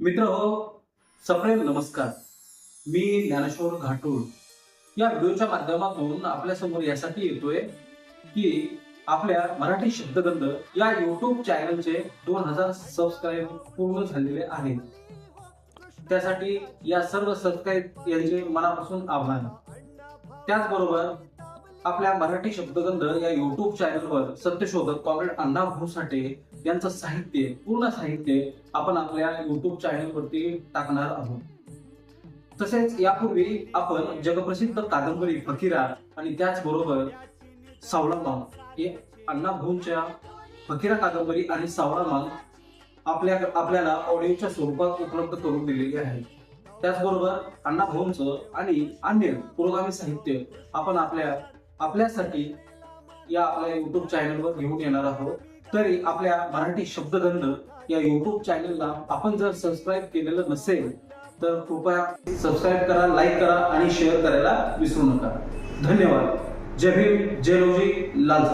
मित्र हो सप्रेम नमस्कार. मी ज्ञानेश्वर घाटूळ. या व्हिडिओच्या माध्यमातून आपल्यासमोर यासाठी येतोय की आपल्या मराठी शब्दगंध या युट्यूब चॅनलचे दोन हजार सबस्क्राईब पूर्ण झालेले आहेत. त्यासाठी या सर्व सबस्क्राईब यांचे मनापासून आभार. त्याचबरोबर आपल्या मराठी शब्दगंध या युट्यूब चॅनलवर सत्यशोधक कॉम्रेड अण्णा भाऊ साठे यांचं साहित्य पूर्ण साहित्य आपण आपल्या युट्यूब चॅनलवरती टाकणार आहोत. तसेच यापूर्वी आपण जगप्रसिद्ध कादंबरी फकीरा आणि त्याचबरोबर सावळा माल हे अण्णा भाऊंच्या फकीरा कादंबरी आणि सावळा माल आपल्या आपल्याला ऑडिओच्या स्वरूपात उपलब्ध करून दिलेली आहे. त्याचबरोबर अण्णा भाऊंचं आणि अन्य पुरोगामी साहित्य आपण आपल्या आपल्यासाठी या आपल्या युट्यूब चॅनलवर घेऊन येणार आहोत. तरी आपल्या मराठी शब्दगंध या युट्यूब चॅनलला आपण जर सबस्क्राईब केलेलं नसेल तर कृपया सबस्क्राईब करा लाईक करा आणि शेअर करायला विसरू नका. धन्यवाद. जय भीम जय रोजी लाल